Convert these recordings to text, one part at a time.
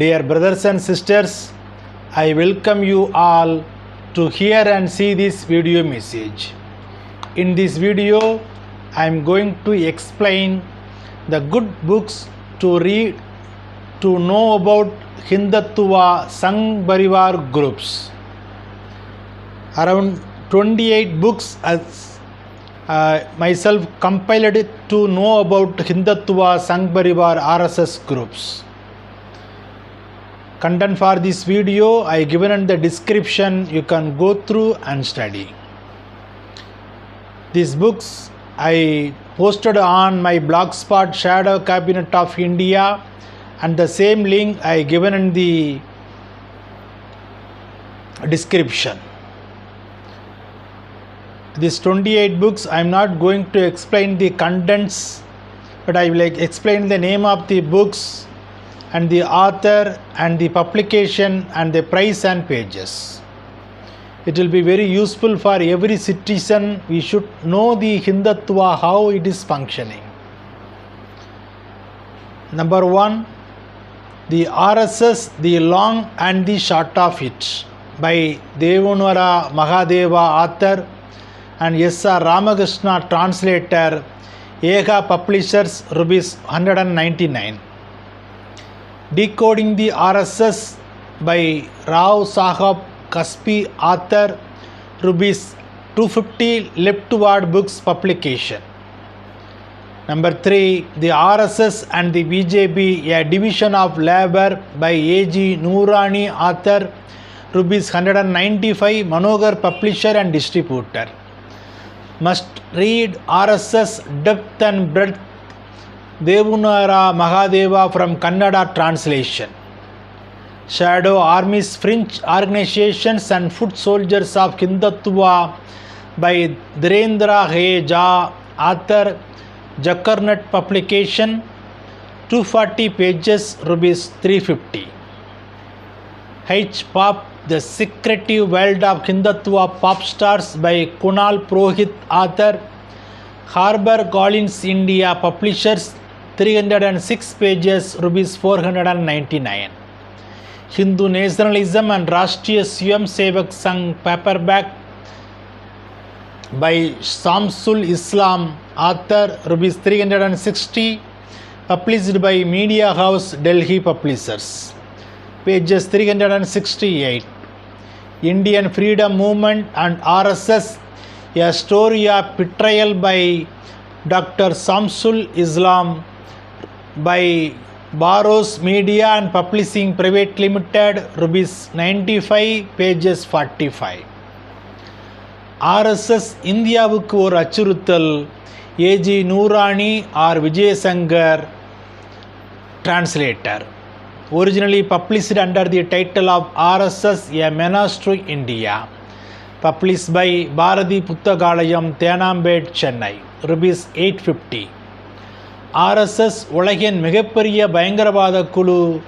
Dear brothers and sisters, I welcome you all to hear and see this video message. In this video, I am going to explain the good books to read to know about Hindutva Sangh Parivar groups. Around 28 books as uh, myself compiled it to know about Hindutva Sangh Parivar RSS groups. Content for this video I given in the description you can go through and study. These books I posted on my blogspot Shadow Cabinet of India and the same link I given in the description. These 28 books I am not going to explain the contents but I will explain the name of the books and the author and the publication and the price and pages. It will be very useful for every citizen. We should know the Hindutva, how it is functioning. Number one, the RSS, the long and the short of it by Devunara Mahadeva author and S.R. Ramakrishna translator, Ega Publishers, rupees 199. Decoding the RSS by Rao Sahab Kaspi author rupees 250 Leftward Books publication. Number 3 The RSS and the BJP a division of labor by A.G. Noorani author rupees 195 Manogar publisher and distributor. Must read RSS depth and breadth Devunara Mahadeva from Kannada translation. Shadow Armies, Fringe Organizations and Foot Soldiers of Hindutva by Dhirendra Heja, author, Jakarnut publication, 240 pages, rupees 350. H. Pop, The Secretive World of Hindutva Pop Stars by Kunal Prohit, author, Harbour Collins India Publishers, 306 pages, rupees 499. Hindu Nationalism and Rashtriya Swayam Sevak Sangh paperback by Samsul Islam, author, rupees 360, published by Media House Delhi Publishers. Pages 368. Indian Freedom Movement and RSS, a story of betrayal by Dr. Samsul Islam by Pharos media and Media private limited Private Limited, five pages forty five RSS இந்தியாவுக்கு ஒரு அச்சுறுத்தல் AG Noorani R Vijayasankar translator originally published under the title of RSS a menace to India published by Bharathi Puthakalayam Teynampet Chennai rupees eight fifty RSS உலகின் மிகப்பெரிய பயங்கரவாத குழு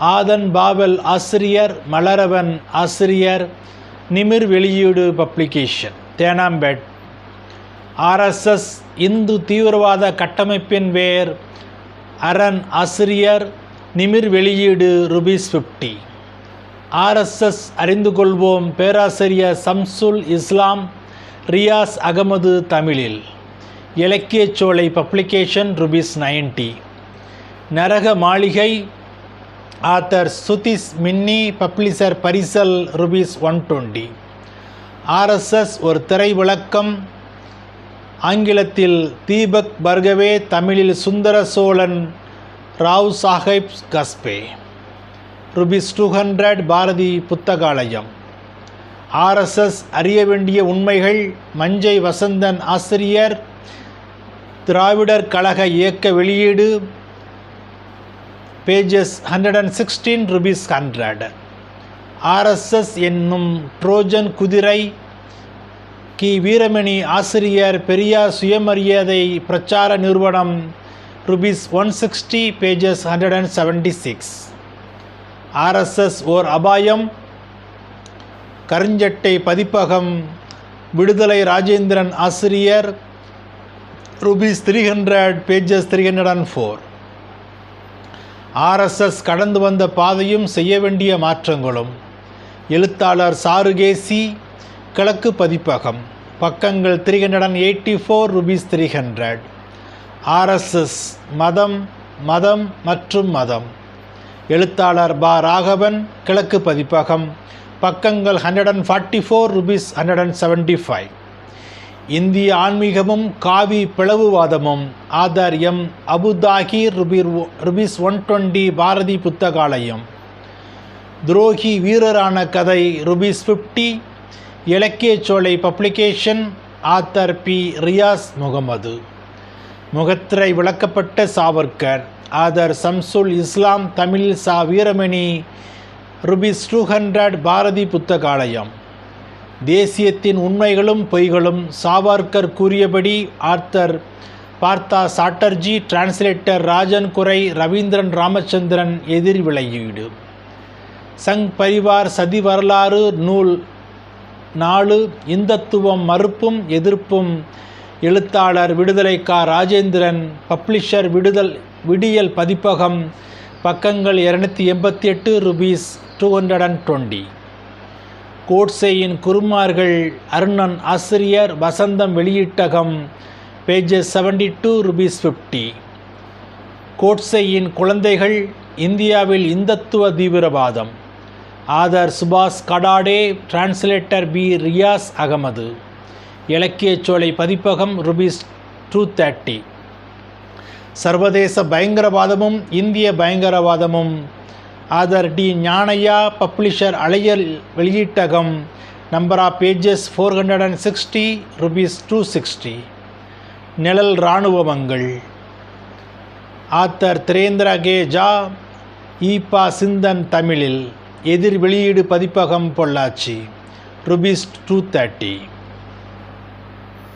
ஆதன் பாவல் ஆசிரியர் மலரவன் ஆசிரியர் நிமிர் வெளியீடு பப்ளிகேஷன் தேனாம்பேட். ஆர்எஸ்எஸ் இந்து தீவிரவாத கட்டமைப்பின் வேர் அரண் ஆசிரியர் நிமிர் வெளியீடு ருபீஸ் ஃபிஃப்டி. ஆர்எஸ்எஸ் அறிந்து கொள்வோம் பேராசிரியர் சம்சுல் இஸ்லாம் ரியாஸ் அகமது தமிழில். இலக்கியச்சோலை பப்ளிகேஷன் ருபீஸ் நைன்டி நரக மாளிகை ஆத்தர் சுதிஸ் மின்னி பப்ளிஷர் பரிசல் ருபீஸ் ஒன் டுவெண்ட்டி ஆர்எஸ்எஸ் ஒரு திரை விளக்கம் ஆங்கிலத்தில் தீபக் பர்கவே தமிழில் Sundara Cholan Rao Saheb Kasbe. Rupees two hundred Bharathi Puthakalayam. RSS அறிய வேண்டிய உண்மைகள் மஞ்சை வசந்தன் ஆசிரியர் திராவிடர் கழக இயக்க வெளியீடு pages hundred and sixteen rupees hundred RSS என்னும் ட்ரோஜன் குதிரை கி. வீரமணி ஆசிரியர் Periyar Suyamariyadhai Prachara Niruvanam rupees one sixty pages hundred and seventy six RSS ஓர் அபாயம் கருஞ்சட்டை பதிப்பகம் விடுதலை ராஜேந்திரன் ஆசிரியர் rupees three hundred pages three hundred and four RSS கடந்து வந்த பாதையும் செய்ய வேண்டிய மாற்றங்களும். எழுத்தாளர் சாருகேசி கிழக்கு பதிப்பகம். பக்கங்கள் three hundred and eighty four rupees three hundred RSS மதம் மதம் மற்றும் மதம். எழுத்தாளர் பா ராகவன் கிழக்கு பதிப்பகம். பக்கங்கள் hundred and forty four rupees hundred and seventy five இந்திய ஆன்மீகமும் காவி பிளவுவாதமும் ஆதாரியம் M Abuthahir ருபீர் rupees one twenty Bharathi Puthakalayam. துரோகி வீரரான கதை rupees fifty Ilakkiyacholai publication author P Riyas Mohammed. முகத்திரை விளக்கப்பட்ட சாவர்கர் ஆதர் சம்சுல் இஸ்லாம் தமிழ் சா Veeramani rupees two hundred Bharathi Puthakalayam. தேசியத்தின் உண்மைகளும் பொய்களும் சாவார்கர் கூறியபடி ஆர்த்தர் பார்த்தா சாட்டர்ஜி டிரான்ஸ்லேட்டர் ராஜன் குறை ரவீந்திரன் ராமச்சந்திரன் எதிர் விளையீடு. சங் பரிவார் சதி வரலாறு நூல் நாலு இந்தத்துவம் மறுப்பும் எதிர்ப்பும் எழுத்தாளர் விடுதலை கா. ராஜேந்திரன் பப்ளிஷர் விடுதல் விடியல் பதிப்பகம் பக்கங்கள் இரநூத்தி எண்பத்தி எட்டு rupees two hundred and twenty கோட்சேயின் குருமார்கள் அருணன் ஆசிரியர் Vasantham Veliyeettagam pages seventy two rupees fifty கோட்சேயின் குழந்தைகள் இந்தியாவில் இந்தத்துவ தீவிரவாதம். ஆதர் சுபாஷ் Gatade translator P Riyas Ahmed. Ilakkiyacholai Pathippagam rupees two thirty சர்வதேச பயங்கரவாதமும் இந்திய பயங்கரவாதமும் ஆதர் டி ஞானையா பப்ளிஷர் அலையல் வெளியீட்டகம் number of pages four hundred and sixty rupees two sixty நிழல் இராணுவமங்கள் ஆத்தர் திரேந்திர கே. ஜா ஈபா சிந்தன் தமிழில் எதிர் வெளியீடு பதிப்பகம் பொள்ளாச்சி ருபீஸ் டூ தேர்ட்டி